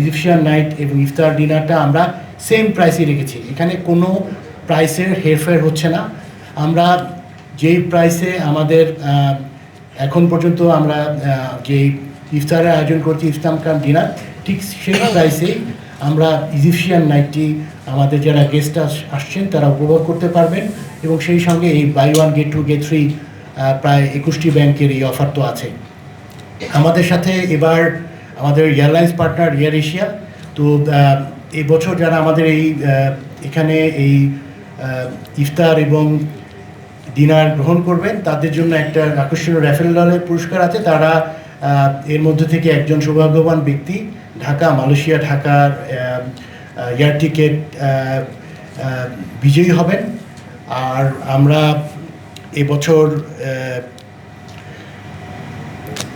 Egyptian night এবং ইফতার ডিনারটা আমরা সেম প্রাইসে রেখেছি। এখানে কোনো প্রাইসের হেরফের হচ্ছে না। আমরা যেই প্রাইসে আমাদের এখন পর্যন্ত আমরা আহ, যে ইফতারের আয়োজন করছি ইফতার কাম ডিনার ঠিক সেই প্রাইসেই আমরা ইজিপশিয়ান নাইটটি আমাদের যারা গেস্ট আসছেন তারা উপভোগ করতে পারবেন এবং সেই সঙ্গে এই buy one get two get three প্রায় একুশটি ব্যাংকের এই অফার তো আছে। আমাদের সাথে এবার আমাদের এয়ারলাইন্স পার্টনার এয়ার এশিয়া। তো এই বছর যারা আমাদের এই এখানে এই ইফতার এবং ডিনার গ্রহণ করবেন তাদের জন্য একটা আকর্ষণীয় র্যাফেল দলের পুরস্কার আছে। তারা এর মধ্যে থেকে একজন সৌভাগ্যবান ব্যক্তি ঢাকা মালয়েশিয়া ঢাকার এয়ার টিকেট বিজয়ী হবেন। আর আমরা এবছর আহ,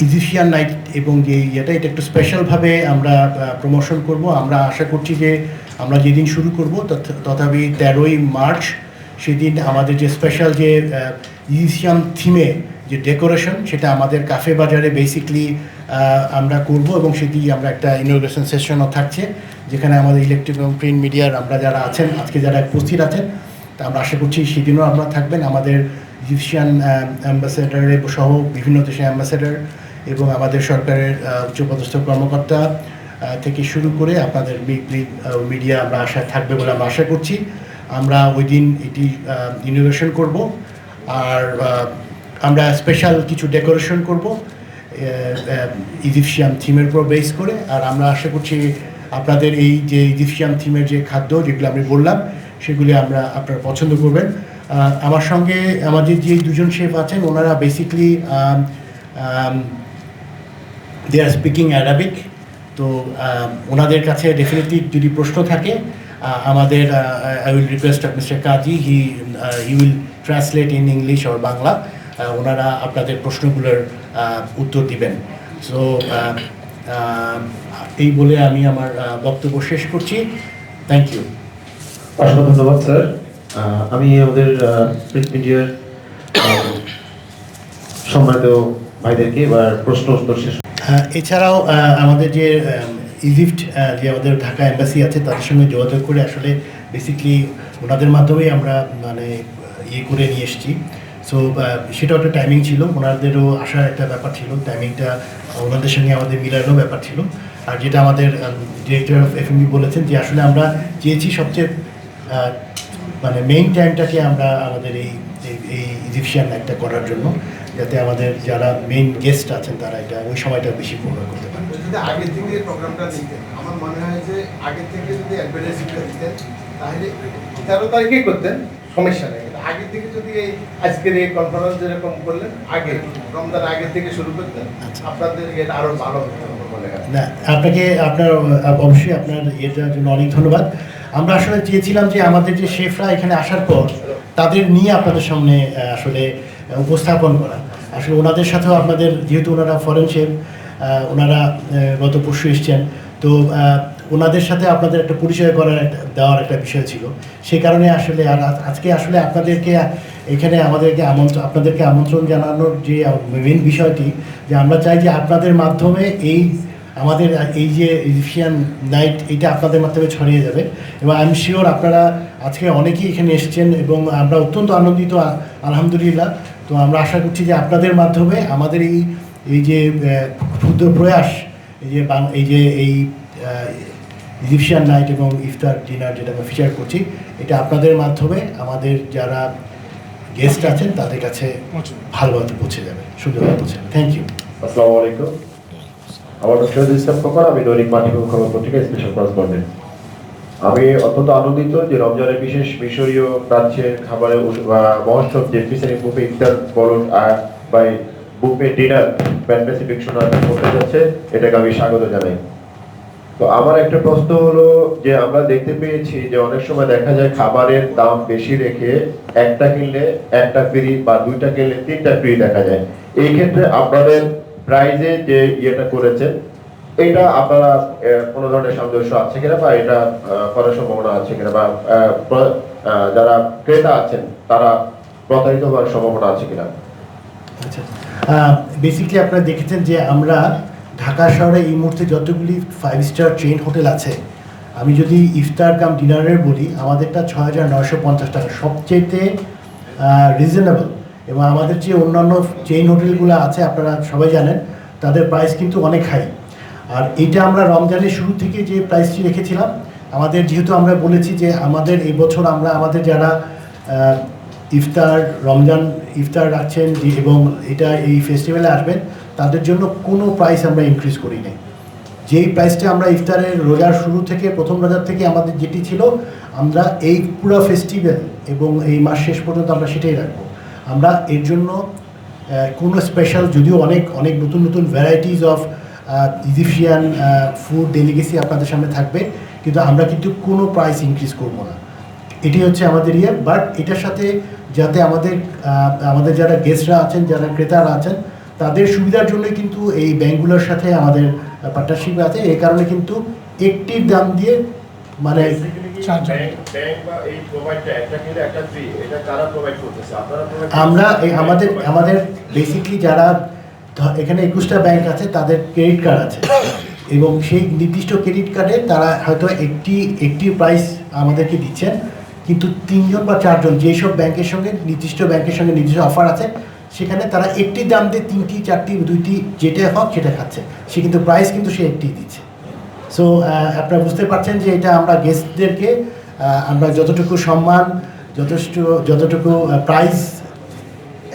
ইজিশিয়ান নাইট এবং যে ইয়েটা, এটা একটু স্পেশালভাবে আমরা প্রমোশন করব। আমরা আশা করছি যে আমরা যেদিন শুরু করব, তথা- তথাপি তেরোই মার্চ, সেদিন আমাদের যে স্পেশাল যে ইজিশিয়ান থিমে যে ডেকোরেশন সেটা আমাদের কাফে বাজারে বেসিকলি আমরা করব এবং সেটি আমরা একটা ইনোগ্রেশন সেশনও থাকছে, যেখানে আমাদের ইলেকট্রিক এবং প্রিন্ট মিডিয়ার আমরা যারা আছেন, আজকে যারা উপস্থিত আছেন, তা আমরা আশা করছি সেদিনও আপনারা থাকবেন। আমাদের ইজিপশিয়ান অ্যাম্বাসেডারের সহ বিভিন্ন দেশের অ্যাম্বাসেডার এবং আমাদের সরকারের উচ্চপদস্থ কর্মকর্তা থেকে শুরু করে আপনাদের মিডিয়া আমরা আশা থাকবে বলে আমরা আশা করছি। আমরা ওই দিন এটি ইনোভেশন করব। আর আমরা স্পেশাল কিছু ডেকোরেশন করব ইজিপশিয়ান থিমের উপর বেস করে। আর আমরা আশা করছি আপনাদের এই যে ইজিপশিয়ান থিমের যে খাদ্য যেগুলো আমি বললাম, সেগুলি আমরা আপনারা পছন্দ করবেন। আমার সঙ্গে আমাদের যে দুজন শেফ আছেন, ওনারা basically they are speaking Arabic তো ওনাদের কাছে ডেফিনেটলি যদি প্রশ্ন থাকে আমাদের I will request mister Kazi he he will translate in English or Bangla ওনারা আপনাদের প্রশ্নগুলোর উত্তর দিবেন। সো এই বলে আমি আমার বক্তব্য শেষ করছি। থ্যাংক ইউ অসংখ্য ধন্যবাদ, স্যার। আমি আমাদের প্রিন্ট মিডিয়ার সম্মানিত ভাইদেরকে এবার প্রশ্ন উত্তর শেষ এছাড়াও আমাদের যে ইজিপ্ট যে আমাদের ঢাকা এম্বাসি আছে, তাদের সঙ্গে যোগাযোগ করে আসলে বেসিকলি ওনাদের মাধ্যমেই আমরা মানে ইয়ে করে নিয়ে এসেছি। সো সেটাও একটা টাইমিং ছিল। ওনাদেরও আসার একটা ব্যাপার ছিল। টাইমিংটা ওনাদের সঙ্গে আমাদের মিলানোর ব্যাপার ছিল। আর যেটা আমাদের ডিরেক্টর অফ এফএমবি বলেছেন যে, আসলে আমরা চেয়েছি সবচেয়ে মানে মেইন টাইমটাকে আমরা আমাদের এই- এই ইজিপশিয়ান একটা করার জন্য। যাতে আমাদের যারা মেইন গেস্ট আছেন তারা এটা ওই সময়টা বেশি ব্যবহার করতে পারে। যদি আগে থেকে প্রোগ্রামটা দিতেন আমার মনে হয় যে আগে থেকে যদি অ্যাডভার্টাইজমেন্টটা দিতেন তাহলে তেরো তারিখেই করতেন সমস্যা নেই। কিন্তু আগে থেকে যদি এই আজকের এই কনফারেন্স যেরকম করলেন আগে রমজান আগে থেকে শুরু করতেন আচ্ছা। আপনাদের এটা আরও ভালো মনে হয়। না আপনাকে আপনার অবশ্যই আপনার এটার জন্য অনেক ধন্যবাদ। আমরা আসলে চেয়েছিলাম যে আমাদের যে শেফরা এখানে আসার পর তাদের নিয়ে আপনাদের সামনে আসলে উপস্থাপন করা। আসলে ওনাদের সাথেও আপনাদের, যেহেতু ওনারা ফরেন ওনারা গত পরশু এসছেন। তো ওনাদের সাথে আপনাদের একটা পরিচয় করার দেওয়ার একটা বিষয় ছিল। সেই কারণে আসলে আর আজকে আসলে আপনাদেরকে, এখানে আমাদেরকে আমন্ত্রণ আপনাদেরকে আমন্ত্রণ জানানোর যে মেন বিষয়টি, যে আমরা চাই যে আপনাদের মাধ্যমে এই আমাদের, এই যে ইজিপশিয়ান নাইট এটা আপনাদের মাধ্যমে ছড়িয়ে যাবে। এবং আই এম শিওর আপনারা আজকে অনেকেই এখানে এসেছেন এবং আমরা অত্যন্ত আনন্দিত আলহামদুলিল্লাহ। তো আমরা আশা করছি যে আপনাদের মাধ্যমে আমাদের এই এই যে ক্ষুদ্র প্রয়াস, এই যে এই যে, এই ইজিপশিয়ান নাইট এবং ইফতার ডিনার যেটা আমরা ফিচার করছি, এটা আপনাদের মাধ্যমে আমাদের যারা গেস্ট আছেন তাদের কাছে ভালোভাবে পৌঁছে যাবে সুন্দরভাবে পৌঁছে থ্যাংক ইউ আসসালামু আলাইকুম। আমার শহীদ ইসলাম খোকন আমি দৈনিক খবর পত্রিকা স্পেশাল করেসপন্ডেন্ট আমি অত্যন্ত আনন্দিত যে রমজানের বিশেষ মিশরীয় রাজ্যের খাবারের মহোৎসব যে পিছনে বুফে ইফতার বলুন আর বা বুফে ডিনার, প্যান প্যাসিফিক সোনার করতে যাচ্ছে, এটাকে আমি স্বাগত জানাই। তো আমার একটা প্রশ্ন হলো যে আমরা দেখতে পেয়েছি যে অনেক সময় দেখা যায় খাবারের দাম বেশি রেখে একটা কিনলে একটা ফ্রি বা দুইটা কিনলে তিনটা ফ্রি দেখা যায়। এই ক্ষেত্রে আপনাদের প্রাইজে যে ইয়েটা করেছেন এটা আপনারা কোনো ধরনের সামঞ্জস্য আছে কিনা বা এটা করার সম্ভাবনা আছে কিনা বা যারা ক্রেতা আছেন, তারা প্রতারিত হওয়ার সম্ভাবনা আছে কিনা? আচ্ছা বেসিকলি আপনারা দেখেছেন যে আমরা ঢাকা শহরে এই মুহূর্তে যতগুলি ফাইভ স্টার চেইন হোটেল আছে, আমি যদি ইফতার কাম ডিনারের বলি, আমাদেরটা ছয় হাজার নয়শো পঞ্চাশ টাকা সবচেয়েতে রিজনেবল এবং আমাদের যে অন্যান্য চেইন হোটেলগুলো আছে, আপনারা সবাই জানেন, তাদের প্রাইস কিন্তু অনেক হাই আর এটা আমরা রমজানের শুরু থেকে যে প্রাইসটি রেখেছিলাম, আমাদের যেহেতু আমরা বলেছি যে আমাদের এই বছর আমরা আমাদের যারা ইফতার, রমজান ইফতার রাখছেন এবং এটা এই ফেস্টিভ্যালে আসবেন, তাদের জন্য কোনো প্রাইস আমরা ইনক্রিজ করি নাই। যেই প্রাইসটা আমরা ইফতারের রোজার শুরু থেকে, প্রথম রোজার থেকে আমাদের যেটি ছিল, আমরা এই পুরো ফেস্টিভ্যাল এবং এই মাস শেষ পর্যন্ত আমরা সেটাই রাখব। আমরা এর জন্য কোনো স্পেশাল যদিও অনেক অনেক নতুন নতুন varieties of Egyptian food delicacy আপনাদের সামনে থাকবে কিন্তু আমরা কিন্তু কোনো প্রাইস ইনক্রিজ করব না। এটি হচ্ছে আমাদের ইয়ে বাট এটার সাথে যাতে আমাদের আমাদের যারা গেস্টরা আছেন যারা ক্রেতারা আছেন তাদের সুবিধার জন্যই কিন্তু এই ব্যাংকগুলোর সাথে আমাদের পার্টনারশিপ আছে। এই কারণে কিন্তু একটির দাম দিয়ে মানে আমরা এই আমাদের আমাদের বেসিকলি যারা এখানে একুশটা ব্যাংক আছে, তাদের ক্রেডিট কার্ড আছে। এবং সেই নির্দিষ্ট ক্রেডিট কার্ডে তারা হয়তো একটি একটি প্রাইস আমাদেরকে দিচ্ছেন, কিন্তু তিনজন বা চারজন যেসব ব্যাংকের সঙ্গে, নির্দিষ্ট ব্যাংকের সঙ্গে নির্দিষ্ট অফার আছে, সেখানে তারা একটি দাম দিয়ে তিনটি, চারটি, দুইটি যেটা হোক সেটা খাচ্ছে। সে কিন্তু প্রাইস কিন্তু সে একটি দিচ্ছে। সো আপনারা বুঝতে পারছেন যে এটা আমরা গেস্টদেরকে আমরা যতটুকু সম্মান, যথেষ্ট, যতটুকু প্রাইস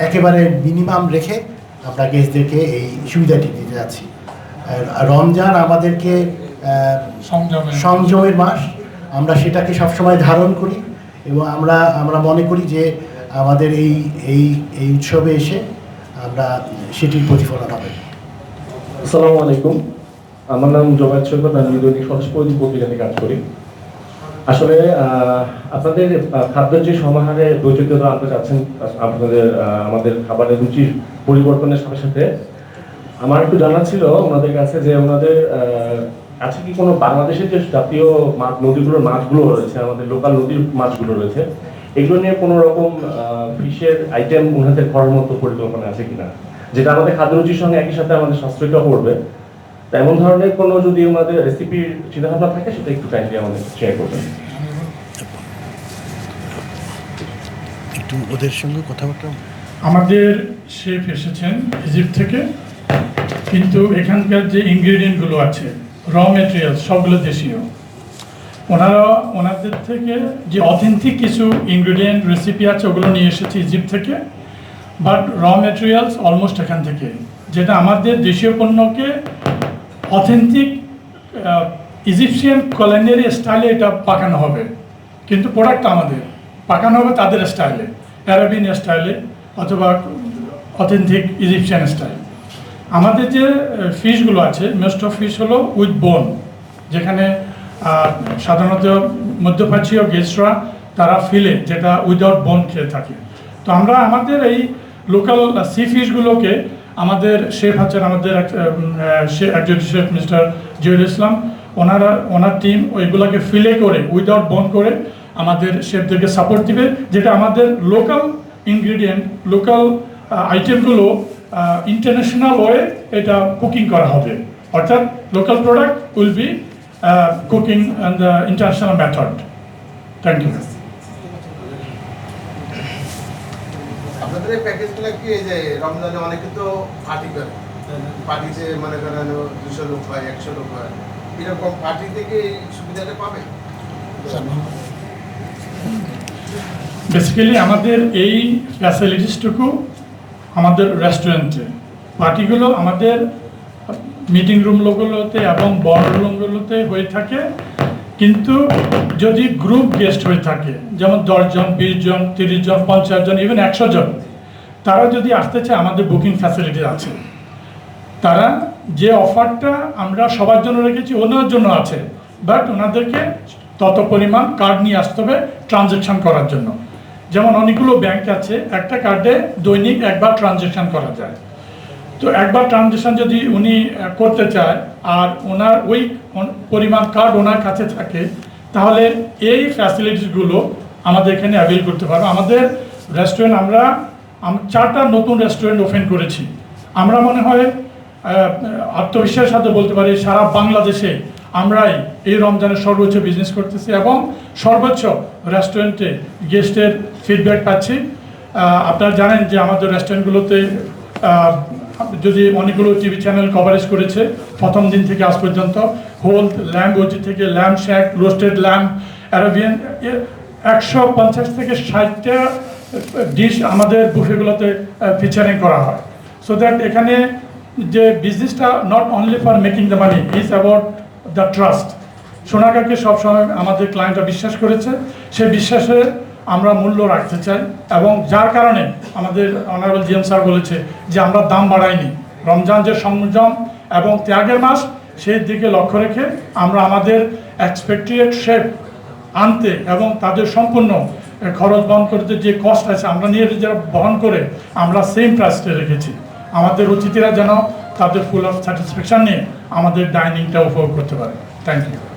একেবারে মিনিমাম রেখে আমরা গেস্টদেরকে এই সুবিধাটি দিতে যাচ্ছি। আর রমজান আমাদেরকে সংযমের মাস। আমরা সেটাকে সবসময় ধারণ করি এবং আমরা আমরা মনে করি যে আমাদের এই এই এই উৎসবে এসে আমরা সেটির প্রতিফলন হবে। আসসালামু আলাইকুম। আমার নাম জোবায়দ সৈকত আমি দৈনিক সরস্বতী পত্রিকাতে কাজ করি। আসলে আপনাদের খাদ্যের যে সমাহারে বৈচিত্র্য আনতে চাচ্ছেন, আপনাদের আমাদের খাবারের রুচির পরিবর্তনের সাথে সাথে, আমার একটু জানা ছিল ওনাদের কাছে যে ওনাদের আছে কি কোনো বাংলাদেশের যে জাতীয় মাছ নদীগুলোর মাছগুলো রয়েছে, আমাদের লোকাল নদীর মাছগুলো রয়েছে, এগুলো নিয়ে কোনো রকম ফিশের আইটেম ওনাদের করার মতো পরিকল্পনা আছে কিনা? যেটা আমাদের খাদ্য রুচির সঙ্গে একই সাথে আমাদের স্বাস্থ্যটাও পড়বে এমন ধরনের কোনো যদি ওনাদের রেসিপির চিন্তাভাবনা থাকে সেটা একটু কাইন্ডলি আমাদের শেয়ার করবেন। একটু ওদের সঙ্গে কথাবার্তা আমাদের শেফ এসেছেন ইজিপ্ট থেকে কিন্তু এখানকার যে ইনগ্রেডিয়েন্টগুলো আছে র মেটেরিয়াল সবগুলো দেশীয়। ওনারা ওনাদের থেকে যে অথেন্টিক কিছু ইনগ্রেডিয়েন্ট রেসিপি আছে ওগুলো নিয়ে এসেছে ইজিপ্ট থেকে বাট র মেটেরিয়ালস অলমোস্ট এখান থেকে। যেটা আমাদের দেশীয় পণ্যকে অথেন্টিক ইজিপশিয়ান কলোনিয়ারি স্টাইলে এটা পাকানো হবে। কিন্তু প্রোডাক্ট আমাদের, পাকানো হবে তাদের স্টাইলে অ্যারাবিয়ান স্টাইলে অথবা অথেন্টিক ইজিপশিয়ান স্টাইল আমাদের যে ফিশগুলো আছে মোস্ট অফ ফিশ হলো উইথ বোন যেখানে সাধারণত মধ্যপ্রাচ্যীয় গেস্টরা তারা ফিলে যেটা উইদাউট বোন খেয়ে থাকে। তো আমরা আমাদের এই লোকাল সি ফিশগুলোকে আমাদের শেফ আছেন আমাদের একজন শেফ, মিস্টার জহির ইসলাম। ওনারা, ওনার টিম ওইগুলোকে ফিলে করে, উইদাউট বোন করে আমাদের শেফদেরকে সাপোর্ট দিবে, যেটা আমাদের লোকাল ইনগ্রিডিয়েন্ট, লোকাল আইটেমগুলো ইন্টারন্যাশনাল ওয়ে এটা কুকিং করা হবে। অর্থাৎ local product will be cooking and the international method. Thank you. আপনাদের প্যাকেজগুলো কি এই যে রমজানে অনেকে তো পার্টি করে? পার্টিতে মনে করেন দুশো লোক হয়, একশো লোক হয়। এরকম পার্টি থেকে সুবিধাটা পাবে? বেসিক্যালি আমাদের এই ফ্যাসিলিটিসটুকু আমাদের রেস্টুরেন্টে পার্টিগুলো আমাদের মিটিং রুমগুলোতে এবং বড় রুমগুলোতে হয়ে থাকে। কিন্তু যদি গ্রুপ গেস্ট হয়ে থাকে, যেমন দশজন বিশ জন তিরিশ জন পঞ্চাশ জন ইভেন একশো জন তারা যদি আসতে চায় আমাদের বুকিং ফ্যাসিলিটি আছে, তারা যে অফারটা আমরা সবার জন্য রেখেছি ওনার জন্য আছে বাট ওনাদেরকে তত পরিমাণ কার্ড নিয়ে আসতে হবে ট্রানজ্যাকশন করার জন্য। যেমন অনেকগুলো ব্যাংক আছে, একটা কার্ডে দৈনিক একবার ট্রানজ্যাকশন করা যায়। তো একবার ট্রানজ্যাকশন যদি উনি করতে চায় আর ওনার ওই পরিমাণ কার্ড ওনার কাছে থাকে, তাহলে এই ফ্যাসিলিটিসগুলো আমাদের এখানে অ্যাভেল করতে পারব। আমাদের রেস্টুরেন্ট আমরা চারটা নতুন রেস্টুরেন্ট ওপেন করেছি। আমরা মনে হয় আত্মবিশ্বাসের সাথে বলতে পারি, সারা বাংলাদেশে আমরাই এই রমজানের সর্বোচ্চ বিজনেস করতেছি এবং সর্বোচ্চ রেস্টুরেন্টে গেস্টের ফিডব্যাক পাচ্ছি। আপনারা জানেন যে আমাদের রেস্টুরেন্টগুলোতে যদি অনেকগুলো টিভি চ্যানেল কভারেজ করেছে, প্রথম দিন থেকে আজ পর্যন্ত, হোল ল্যাম্ব ওজি থেকে lamb shank, roasted lamb Arabian একশো পঞ্চাশ থেকে ষাটটা ডিশ আমাদের বুফেগুলোতে ফিচারিং করা হয়। সো দ্যাট এখানে যে বিজনেসটা not only for making the money is about the trust সোনাগাকে সবসময় আমাদের ক্লায়েন্টরা বিশ্বাস করেছে। সেই বিশ্বাসে আমরা মূল্য রাখতে চাই এবং যার কারণে আমাদের অনারেবল জিএম স্যার বলেছে যে আমরা দাম বাড়াইনি। রমজান যে সংযম এবং ত্যাগের মাস, সেই দিকে লক্ষ্য রেখে আমরা আমাদের এক্সপেক্টেড শেপ আনতে এবং তাদের সম্পূর্ণ খরচ বহন করতে যে কস্ট আছে আমরা নিয়ে যারা বহন করে আমরা সেম প্রাইসটা রেখেছি। আমাদের অতিথিরা যেন তাদের ফুল অফ স্যাটিসফ্যাকশন নিয়ে আমাদের ডাইনিংটা উপভোগ করতে পারে। থ্যাংক ইউ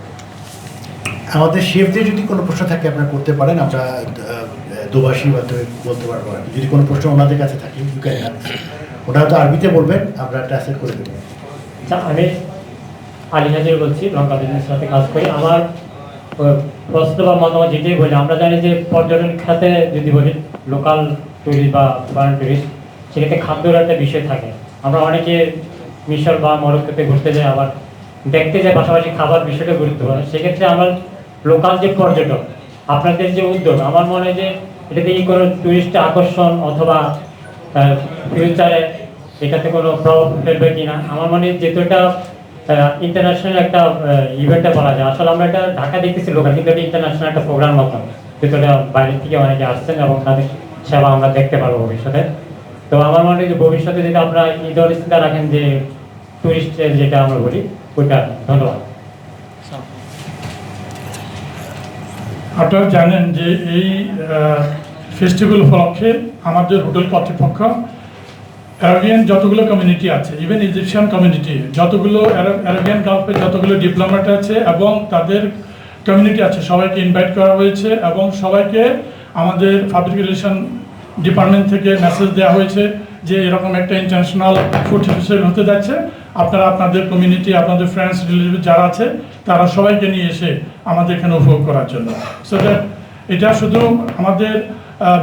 আমাদের শেফদের যদি কোনো প্রশ্ন থাকে আপনারা করতে পারেন আমরা আহ, দুভাষী মাধ্যমে বলতে পারব যদি কোনো প্রশ্ন ওনাদের কাছে থাকে ওনারা তো আরবিতে বলবেন আমরা ট্রান্সলেট করে দেবো। আচ্ছা আমি আলী হাজির বলছি লঙ্কা বিজনেসের সাথে কাজ করি। আমার প্রশ্ন বা মতামত যেটাই বলি আমরা জানি যে পর্যটন খাতে যদি বলি লোকাল টুরিস্ট বা ফরেন টুরিস্ট সেক্ষেত্রে খাদ্যের একটা বিষয় থাকে। আমরা অনেকে মিশর বা মরক্কোতে ঘুরতে যাই আবার দেখতে যাই পাশাপাশি খাবার বিষয়টা গুরুত্বপূর্ণ। সেক্ষেত্রে আমার লোকাল যে পর্যটক, আপনাদের যে উদ্যোগ, আমার মনে যে এটাতে কি কোনো টুরিস্ট আকর্ষণ অথবা ফিউচারে এটাতে কোনো প্রভাব ফেলবে কিনা? আমার মনে যেহেতু এটা ইন্টারন্যাশনাল একটা ইভেন্টে বলা যায়। আসলে আমরা এটা ঢাকা দেখতেছি লোকাল কিন্তু এটা ইন্টারন্যাশনাল একটা প্রোগ্রাম মতন। যেহেতু এটা বাইরে থেকে অনেকে আসছেন এবং তাদের সেবা আমরা দেখতে পারব ভবিষ্যতে। তো আমার মনে হয় যে ভবিষ্যতে যদি আপনারা ঈদল চিন্তা রাখেন যে টুরিস্টের যেটা আমরা বলি, ওইটা। ধন্যবাদ। আপনারা জানেন যে এই ফেস্টিভ্যাল উপলক্ষে আমাদের হোটেল কর্তৃপক্ষ অ্যারাবিয়ান যতগুলো কমিউনিটি আছে ইভেন ইজিপশিয়ান কমিউনিটি যতগুলো অ্যারা- অ্যারাবিয়ান গালফের যতগুলো ডিপ্লোম্যাট আছে এবং তাদের কমিউনিটি আছে, সবাইকে ইনভাইট করা হয়েছে এবং সবাইকে আমাদের পাবলিক রিলেশন ডিপার্টমেন্ট থেকে মেসেজ দেওয়া হয়েছে যে এরকম একটা ইন্টারন্যাশনাল ফুড ফেস্টিভ্যাল হতে যাচ্ছে। আপনারা আপনাদের কমিউনিটি আপনাদের ফ্রেন্ডস রিলেটিভ যারা আছে তারা সবাইকে নিয়ে এসে আমাদের এখানে উপভোগ করার জন্য। সো দ্যাট এটা শুধু আমাদের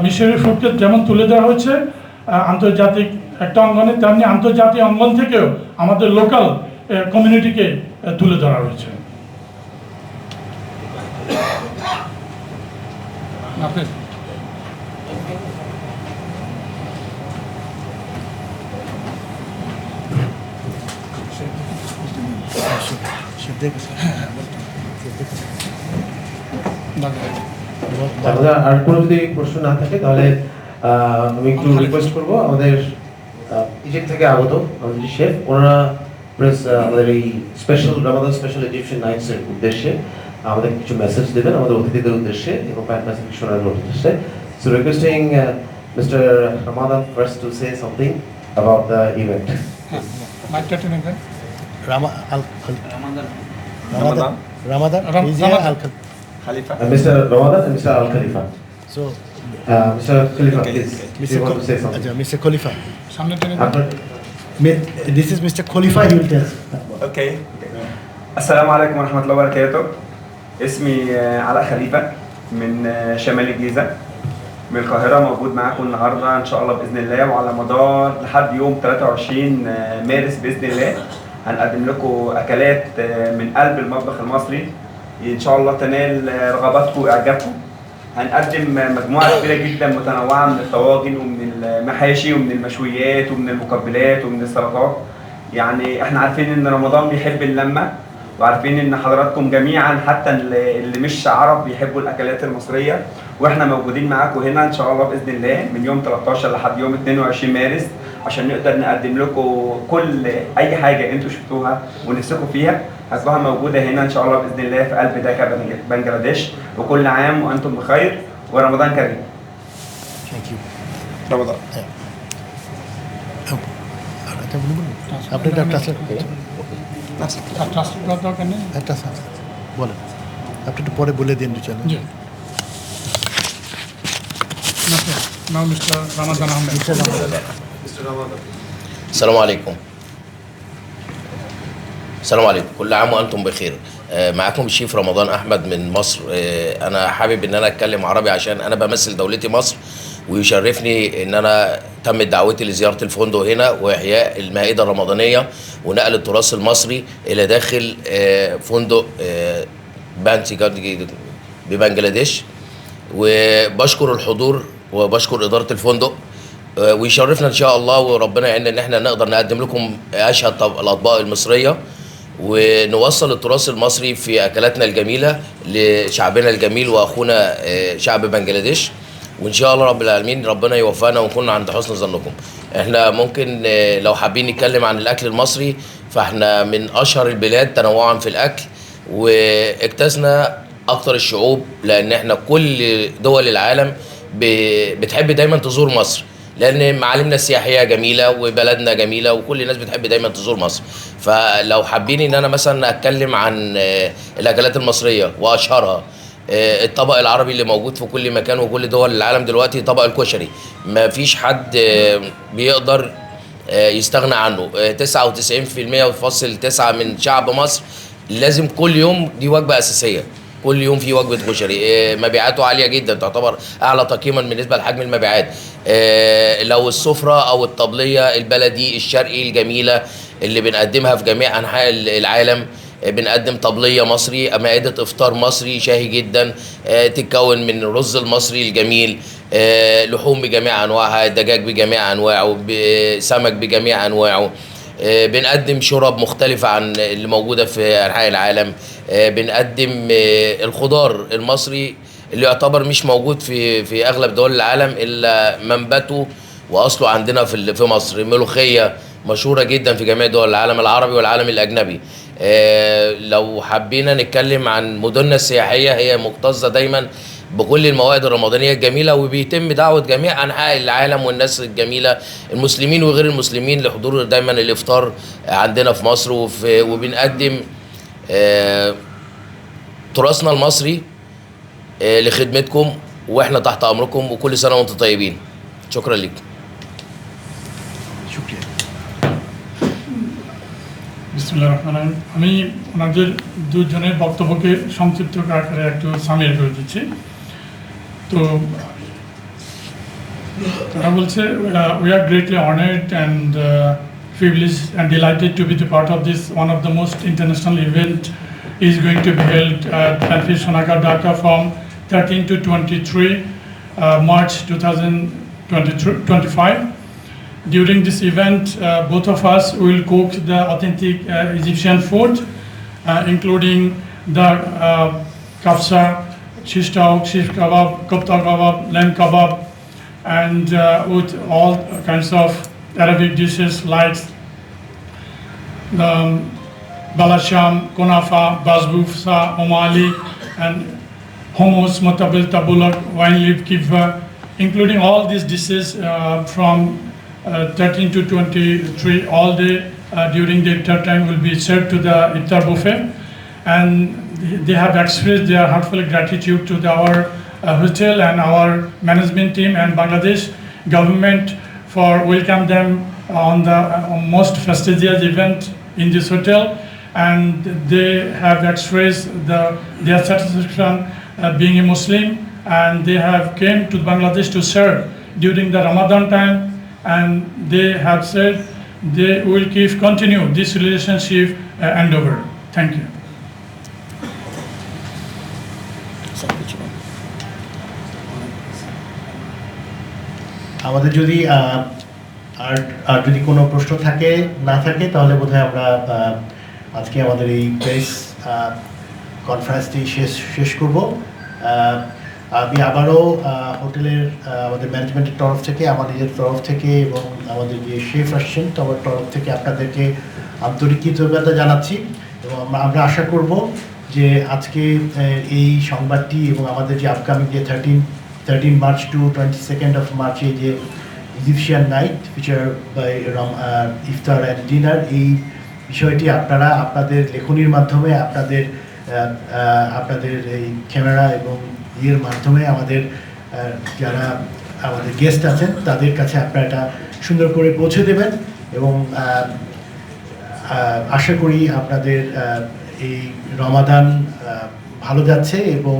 মিশরের ফুডকে যেমন তুলে দেওয়া আহ, আন্তর্জাতিক একটা অঙ্গনে তেমনি আন্তর্জাতিক অঙ্গন থেকেও আমাদের লোকাল কমিউনিটিকে তুলে ধরা হয়েছে। আমাদের আর কোনো যদি প্রশ্ন না থাকে তাহলে আমি একটু রিকোয়েস্ট করব আমাদের ইজিপ্ট থেকে আগত আমাদের শেফ ওনারা প্রেস আমাদের এই special Ramadan special Egyptian nights এর উদ্দেশ্যে আমাদের কিছু মেসেজ দেবেন আমাদের অতিথিদের উদ্দেশ্যে এবং প্যান্ট মেসেজ শোনানোর উদ্দেশ্যে। So requesting mister Ramadan first to say something about the event Rama Al Ramadan. Ramadan Ramadan Ram- is here Ramadan. Al Khalifa. Mister Ramadan and Mr. Al Khalifa so mister Khalifa Okay, please okay. If you want to say আচ্ছা something mister খলিফা সামনে টেনে আপনার this is mister Khalifa he will tell اوكي السلام عليكم ورحمه الله وبركاته اسمي آه، علاء خليفه من آه، شمال الجيزه من القاهره موجود معاكم النهارده ان شاء الله باذن الله وعلى مدار لحد يوم 23 آه، مارس باذن الله هنقدم لكم أكلات آه، من قلب المطبخ المصري. إن شاء الله تنال آه، رغباتكم وإعجابكم. هنقدم مجموعة كبيرة جدا متنوعة من الطواجن ومن المحاشي ومن المشويات ومن المقبلات ومن السلطات. يعني إحنا عارفين إن رمضان بيحب اللمة وعارفين إن حضراتكم جميعا حتى اللي مش عرب بيحبوا الأكلات المصرية. وإحنا موجودين معاكم هنا إن شاء الله بإذن الله من يوم 13 لحد يوم 22 مارس. عشان نقدر نقدم لكم كل اي حاجه انتوا شفتوها ونفسكم فيها هتبقى موجوده هنا ان شاء الله باذن الله في قلب داكا بنج- بنجلاديش وكل عام وانتم بخير ورمضان كريم thank you رمضان আপনি একটা translate translate করার দরকার নেই একটা বলেন আপনি একটু পরে বলে দিন দু চ্যানেল জি নাও মিস্টার রামাদান আহমেদ السلام عليكم. السلام عليكم. كل عام وأنتم بخير. آه، معاكم الشيف رمضان أحمد من مصر. آه، أنا حابب إن أنا أتكلم عربي عشان أنا بمثل دولتي مصر ويشرفني إن أنا تمت دعوتي لزيارة الفندق هنا وإحياء المائدة الرمضانية ونقل التراث المصري إلى داخل آه، فندق بانتي جادجي ببنجلاديش. وبشكر الحضور وبشكر إدارة الفندق. ويشرفنا إن شاء الله وربنا يعيننا إن إحنا نقدر نقدم لكم اشهى طب- الأطباق المصرية ونوصل التراث المصري في أكلاتنا الجميلة لشعبنا الجميل وأخونا آه، شعب بنجلاديش. وإن شاء الله رب العالمين ربنا يوفقنا ونكون عند حسن ظنكم. إحنا ممكن آه، لو حابين نتكلم عن الأكل المصري فإحنا من أشهر البلاد تنوعا في الأكل واجتزنا أكتر الشعوب لأن إحنا كل دول العالم بتحب دايما تزور مصر. لأن معالمنا السياحية جميلة وبلدنا جميلة وكل الناس بتحب دايما تزور مصر. فلو حابين إن أنا مثلا أتكلم عن آه، الأكلات المصرية وأشهرها آه، الطبق العربي اللي موجود في كل مكان وكل دول العالم دلوقتي طبق الكشري. ما فيش حد آه، بيقدر يستغنى عنه. آه، 99% وفصل تسعة من شعب مصر لازم كل يوم دي وجبة أساسية. كل يوم في وجبة كشري. آه، مبيعاته عالية جدا تعتبر أعلى تقييما بالنسبة لحجم المبيعات. آه، لو السفرة أو الطبلية البلدي الشرقي الجميلة اللي بنقدمها في جميع أنحاء العالم بنقدم طبلية مصري مائدة إفطار مصري شاهي جدا آه، تتكون من الرز المصري الجميل آه، لحوم بجميع أنواعها دجاج بجميع أنواعه سمك بجميع أنواعه. آه، بنقدم شرب مختلفة عن اللي موجودة في أنحاء العالم. آه، بنقدم آه، الخضار المصري اللي يعتبر مش موجود في في أغلب دول العالم إلا منبته وأصله عندنا في في مصر. ملوخية مشهورة جدا في جميع دول العالم العربي والعالم الأجنبي. آه، لو حبينا نتكلم عن مدننا السياحيه هي مكتظة دايما بكل المواد الرمضانيه الجميله وبيتم دعوه جميع انحاء العالم والناس الجميله المسلمين وغير المسلمين لحضور دايما الافطار عندنا في مصر وفي وبنقدم آه، تراثنا المصري آه، لخدمتكم واحنا تحت امركم وكل سنه وانتم طيبين شكرا لكم শুক্রিয়া বিসমুল্লাহ রহমান রহিম। আমি ওনাদের দুজনের বক্তব্যকে সংক্ষিপ্ত আকারে একটু সামিল করে দিচ্ছি to I will say we are, we are greatly honored and uh, privileged and delighted to be the part of this. One of the most international event is going to be held at Panfish Sonaka Dhaka from 13 to 23 uh, March 2025. During this event, uh, both of us will cook the authentic uh, Egyptian food, uh, including the uh, kafsa, shish taouk, shish kebab, kofta kebab, lamb kebab, and uh, with all kinds of Arabic dishes like the balasham, kunafa, basbousa, omali, and hummus, mutabil, tabulak, wine leaf, including all these dishes uh, from uh, 13 to 23 all day uh, during the iftar time will be served to the iftar buffet. And they have expressed their heartfelt gratitude to the, our uh, hotel and our management team and Bangladesh government for welcome them on the uh, most prestigious event in this hotel. And they have expressed the, their satisfaction uh, being a Muslim and they have came to Bangladesh to serve during the Ramadan time and they have said they will keep continue this relationship uh, and over. Thank you. আমাদের যদি আর আর যদি কোনো প্রশ্ন থাকে, না থাকে, তাহলে বোধহয় আমরা আজকে আমাদের এই প্রেস কনফারেন্সটি শেষ শেষ করব। আমি আবারও হোটেলের আমাদের ম্যানেজমেন্টের তরফ থেকে, আমার নিজের তরফ থেকে এবং আমাদের যে শেফ আসছেন তার তরফ থেকে আপনাদেরকে আন্তরিক কৃতজ্ঞতা জানাচ্ছি এবং আমরা আমরা আশা করব যে আজকে এই সংবাদটি এবং আমাদের যে আপকামিং যে thirteen thirteen March to twenty second of মার্চে যে Egyptian night feature by iftar and dinner এই বিষয়টি আপনারা আপনাদের লেখনির মাধ্যমে, আপনাদের আপনাদের এই ক্যামেরা এবং ইয়ের মাধ্যমে আমাদের যারা আমাদের গেস্ট আছেন, তাদের কাছে আপনারা এটা সুন্দর করে পৌঁছে দেবেন এবং আশা করি আপনাদের এই রমাদান ভালো যাচ্ছে এবং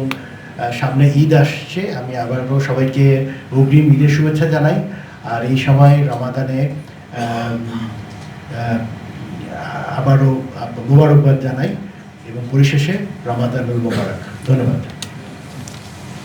সামনে ঈদ আসছে। আমি আবারও সবাইকে অগ্রিম ঈদের শুভেচ্ছা জানাই। আর এই সময় রমাদানে আবারও মুবারকবাদ জানাই এবং পরিশেষে রমাদানুল মোবারক। ধন্যবাদ।